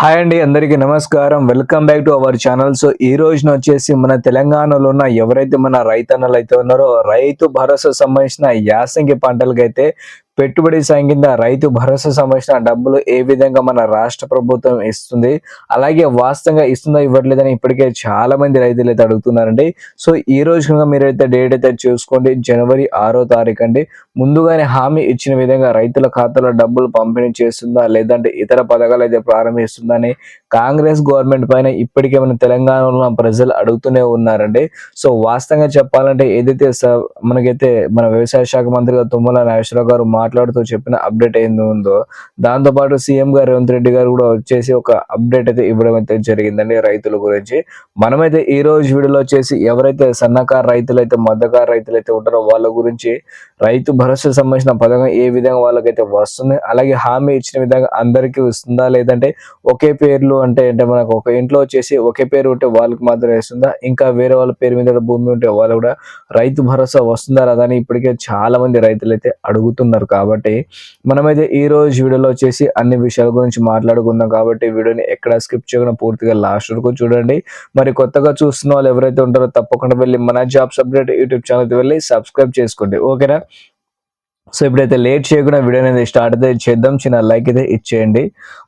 Hi అండి అందరికీ నమస్కారం. Welcome back to our channel so ఈ రోజున వచ్చేసి మన తెలంగాణలో ఉన్న ఎవరైతే మన రైతన్నలు అయితే ఉన్నారో రైతు భరోసా సంబంధించిన యాసంగి పంటలకైతే పెట్టుబడి సాయం కింద రైతు భరోసా సంబంధించిన డబ్బులు ఏ విధంగా మన రాష్ట్ర ప్రభుత్వం ఇస్తుంది అలాగే వాస్తవంగా ఇస్తుందో ఇవ్వట్లేదని ఇప్పటికే చాలా మంది రైతులు అయితే అడుగుతున్నారండి. సో ఈ రోజు కనుక మీరైతే డేట్ అయితే చూసుకోండి జనవరి ఆరో తారీఖు అండి. ముందుగానే హామీ ఇచ్చిన విధంగా రైతుల ఖాతాలో డబ్బులు పంపిణీ చేస్తుందా లేదంటే ఇతర పథకాలు అయితే ప్రారంభిస్తుందని కాంగ్రెస్ గవర్నమెంట్ పైన ఇప్పటికే మన తెలంగాణలో ప్రజలు అడుగుతూనే ఉన్నారండి. సో వాస్తవంగా చెప్పాలంటే ఏదైతే స- మనకైతే మన వ్యవసాయ శాఖ మంత్రిగా తుమ్మల నాగేశ్వరరావు గారు మాట్లాడుతూ చెప్పిన అప్డేట్ ఏంది ఉందో దాంతో పాటు సీఎం గారు రేవంత్ రెడ్డి గారు కూడా వచ్చేసి ఒక అప్డేట్ అయితే ఇవ్వడం అయితే జరిగిందండి రైతుల గురించి. మనమైతే ఈ రోజు వీడియోలో వచ్చేసి ఎవరైతే సన్నకారు రైతులు అయితే మద్దకారు రైతులు అయితే ఉంటారో వాళ్ళ గురించి రైతు భరోసా సంబంధించిన పథకం ఏ విధంగా వాళ్ళకైతే వస్తుంది అలాగే హామీ ఇచ్చిన విధంగా అందరికీ వస్తుందా లేదంటే ఒకే పేర్లు అంటే అంటే మనకు ఒక ఇంట్లో వచ్చేసి ఒకే పేరు ఉంటే వాళ్ళకి మాత్రమే వస్తుందా? ఇంకా వేరే వాళ్ళ పేరు మీద భూమి ఉంటే వాళ్ళు కూడా రైతు భరోసా వస్తుందా రాదా అని ఇప్పటికే చాలా మంది రైతులు అయితే అడుగుతున్నారు కాబట్టి మనమైతే ఈ రోజు వీడియోలో వచ్చేసి అన్ని విషయాల గురించి మాట్లాడుకుందాం కాబట్టి వీడియోని ఎక్కడ స్కిప్ చేయకుండా పూర్తిగా లాస్ట్ వరకు చూడండి. మరి కొత్తగా చూస్తున్న వాళ్ళు ఎవరైతే ఉంటారో తప్పకుండా వెళ్ళి మన జాబ్స్ అప్డేట్ యూట్యూబ్ ఛానల్కి వెళ్ళి సబ్స్క్రైబ్ చేసుకోండి. ఓకేనా? సో ఇప్పుడైతే లేట్ చేయకుండా వీడియో అనేది స్టార్ట్ అయితే చేద్దాం. చిన్న లైక్ అయితే ఇచ్చేయండి.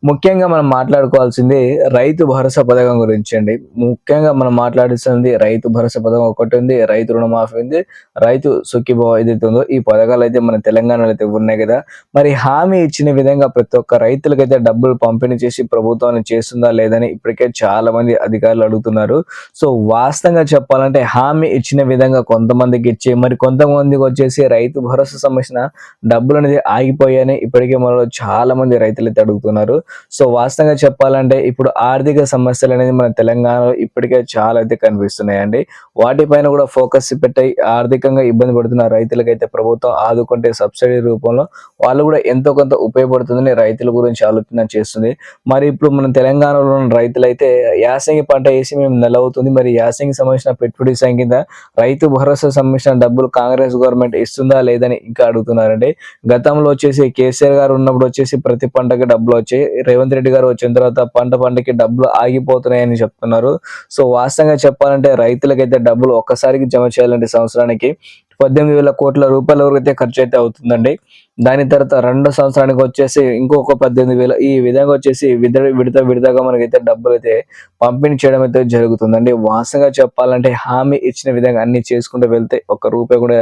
ముఖ్యంగా మనం మాట్లాడుకోవాల్సింది రైతు భరోసా పథకం గురించి అండి. ముఖ్యంగా మనం మాట్లాడుతుంది రైతు భరోసా పథకం ఒకటి ఉంది రైతు రుణమాఫీ ఉంది రైతు సుఖీభావ ఏదైతే ఉందో ఈ పథకాలు అయితే మన తెలంగాణలో అయితే ఉన్నాయి కదా. మరి హామీ ఇచ్చిన విధంగా ప్రతి ఒక్క రైతులకైతే డబ్బులు పంపిణీ చేసి ప్రభుత్వాన్ని చేస్తుందా లేదని ఇప్పటికే చాలా మంది అధికారులు అడుగుతున్నారు. సో వాస్తవంగా చెప్పాలంటే హామీ ఇచ్చిన విధంగా కొంతమందికి ఇచ్చి మరి కొంతమందికి వచ్చేసి రైతు భరోసా సంబంధించిన డబ్బులు అనేది ఆగిపోయాయని ఇప్పటికే మనలో చాలా మంది రైతులు అయితే అడుగుతున్నారు. సో వాస్తవంగా చెప్పాలంటే ఇప్పుడు ఆర్థిక సమస్యలు అనేది మన తెలంగాణలో ఇప్పటికే చాలా అయితే కనిపిస్తున్నాయండి. వాటిపైన కూడా ఫోకస్ పెట్టి ఆర్థికంగా ఇబ్బంది పడుతున్న రైతులకైతే ప్రభుత్వం ఆదుకుంటే సబ్సిడీ రూపంలో వాళ్ళు కూడా ఎంతో కొంత ఉపయోగపడుతుందని రైతుల గురించి ఆలోచన చేస్తుంది. మరి ఇప్పుడు మన తెలంగాణలో ఉన్న రైతులైతే యాసంగి పంట వేసి మేము నెల అవుతుంది మరి యాసంగి సంబంధించిన పెట్టుబడి సంఖ్య రైతు భరోసా సంబంధించిన డబ్బులు కాంగ్రెస్ గవర్నమెంట్ ఇస్తుందా లేదని ఇంకా అడుగుతున్నారు. అడుగుతున్నారండి గతంలో వచ్చేసి కేసీఆర్ గారు ఉన్నప్పుడు వచ్చేసి ప్రతి పంటకి డబ్బులు వచ్చాయి. రేవంత్ రెడ్డి గారు వచ్చిన తర్వాత పంట పంటకి డబ్బులు ఆగిపోతున్నాయని చెప్తున్నారు. సో వాస్తవంగా చెప్పాలంటే రైతులకైతే డబ్బులు ఒక్కసారికి జమ చేయాలంటే సంవత్సరానికి పద్దెనిమిది వేల కోట్ల రూపాయల వరకు అయితే ఖర్చు అయితే అవుతుందండి. దాని తర్వాత రెండో సంవత్సరానికి వచ్చేసి ఇంకొక పద్దెనిమిది వేలు ఈ విధంగా వచ్చేసి విడ విడత విడతగా మనకైతే డబ్బులు అయితే పంపిణీ చేయడం అయితే జరుగుతుందండి. వాసంగా చెప్పాలంటే హామీ ఇచ్చిన విధంగా అన్ని చేసుకుంటూ వెళ్తే ఒక్క రూపాయి కూడా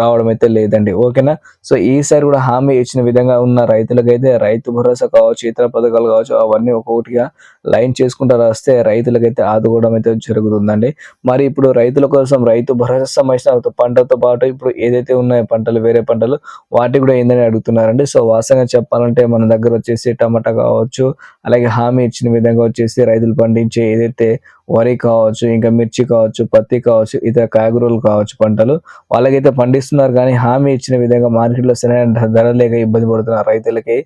రావడం అయితే లేదండి. ఓకేనా? సో ఈసారి కూడా హామీ ఇచ్చిన విధంగా ఉన్న రైతులకైతే రైతు భరోసా కావచ్చు ఇతర పథకాలు కావచ్చు అవన్నీ ఒక్కొక్కటిగా లైన్ చేసుకుంటూ రాస్తే రైతులకైతే ఆదుకోవడం అయితే జరుగుతుందండి. మరి ఇప్పుడు రైతుల కోసం రైతు భరోసా సంబంధించిన పంటతో పాటు ఇప్పుడు ఏదైతే ఉన్నాయో పంటలు వేరే పంటలు వాటి కూడా ఏందని అడుగుతున్నారండి. సో వాస్తవంగా చెప్పాలంటే మన దగ్గర వచ్చేసి టమాటా కావచ్చు అలాగే హామీ ఇచ్చిన విధంగా వచ్చేసి రైతులు పండించే ఏదైతే వరి కావచ్చు ఇంకా మిర్చి కావచ్చు పత్తి కావచ్చు ఇతర కాయగూరలు కావచ్చు పంటలు వాళ్ళకైతే పండిస్తున్నారు కానీ హామీ ఇచ్చిన విధంగా మార్కెట్లో సరైన ధర లేక ఇబ్బంది పడుతున్నారు రైతులకి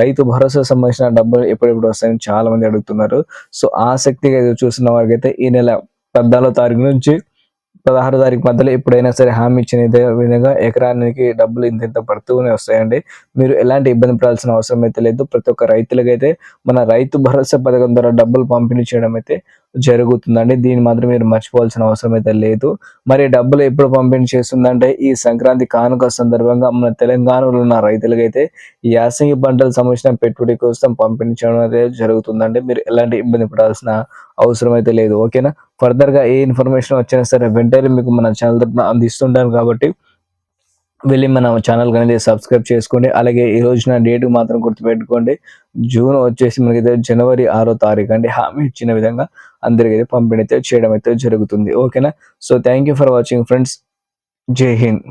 రైతు భరోసా సంబంధించిన డబ్బులు ఎప్పుడెప్పుడు వస్తాయని చాలా మంది అడుగుతున్నారు. సో ఆసక్తిగా ఎదురు చూస్తున్న వారికైతే ఈ నెల పద్నాలుగో తారీఖు నుంచి పదహారు తారీఖు మధ్యలో ఎప్పుడైనా సరే హామీ ఇచ్చిన ఇదే విధంగా ఎకరానికి డబ్బులు ఇంత ఇంత పడుతూనే వస్తాయండి. మీరు ఎలాంటి ఇబ్బంది పడాల్సిన అవసరం అయితే లేదు. ప్రతి ఒక్క రైతులకైతే మన రైతు భరోసా పథకం ద్వారా డబ్బులు పంపిణీ చేయడం అయితే జరుగుతుందండి. దీన్ని మాత్రం మీరు మర్చిపోవాల్సిన అవసరం అయితే లేదు. మరి డబ్బులు ఎప్పుడు పంపిణీ చేస్తుందంటే ఈ సంక్రాంతి కానుక సందర్భంగా మన తెలంగాణలో ఉన్న రైతులకైతే ఈ యాసంగి పంటలు సంబంధించిన పెట్టుబడి కోసం పంపిణీ చేయడం అయితే జరుగుతుందండి. మీరు ఎలాంటి ఇబ్బంది పడాల్సిన అవసరం అయితే లేదు. ఓకేనా? ఫర్దర్గా ఏ ఇన్ఫర్మేషన్ వచ్చినా సరే వెంటనే మీకు మన ఛానల్ తరఫున అందిస్తుంటాను కాబట్టి వెళ్ళి మన ఛానల్ అనేది సబ్స్క్రైబ్ చేసుకోండి. అలాగే ఈ రోజున డేట్ మాత్రం గుర్తుపెట్టుకోండి. జూన్ వచ్చేసి మనకైతే జనవరి ఆరో తారీఖు అంటే హామీ ఇచ్చిన విధంగా అందరికి అయితే పంపిణీ అయితే చేయడం అయితే జరుగుతుంది. ఓకేనా? So thank you for watching friends Jai Hind.